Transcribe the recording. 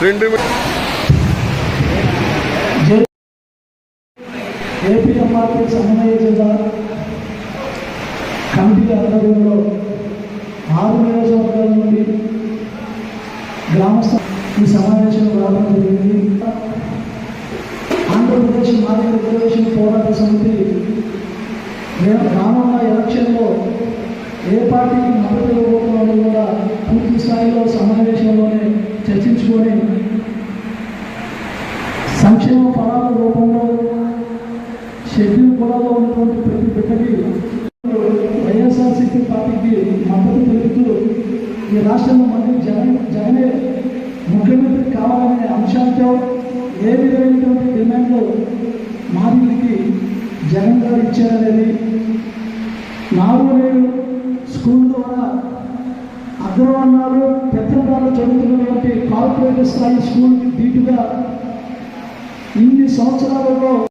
రెండు AP MRP సమన్వయ జిల్లా కమిటీ ఆధ్వర్యంలో ఆరు నియోజకవర్గాల నుండి గ్రామస్థ ఈ సమావేశంలో రావడం జరిగింది. ఆంధ్రప్రదేశ్ మాదిక రిజర్వేషన్ పోరాట సమితి రే- రానున్న ఎలక్షన్లో ఏ పార్టీకి మద్దతు సంక్షేమ రూపంలో షెడ్యూల్ కులాలో ఉన్నటువంటి ప్రతి బిడ్డకి వైఎస్ఆర్సీపీ పార్టీకి మద్దతు తెలుపుతూ ఈ రాష్ట్రంలో మళ్ళీ జగన్ జగనే ముఖ్యమంత్రి కావాలనే అంశాలతో ఏ విధమైనటువంటి డిమాండ్లు మాదిరికి జగన్ గారు ఇచ్చారనేది నాలుగు వేలు స్కూల్ ద్వారా అగ్రవర్ణాలు పెద్దవాళ్ళు చదువుతున్నటువంటి కార్పొరేట్ స్థాయి స్కూల్కి ధీటుగా Santo na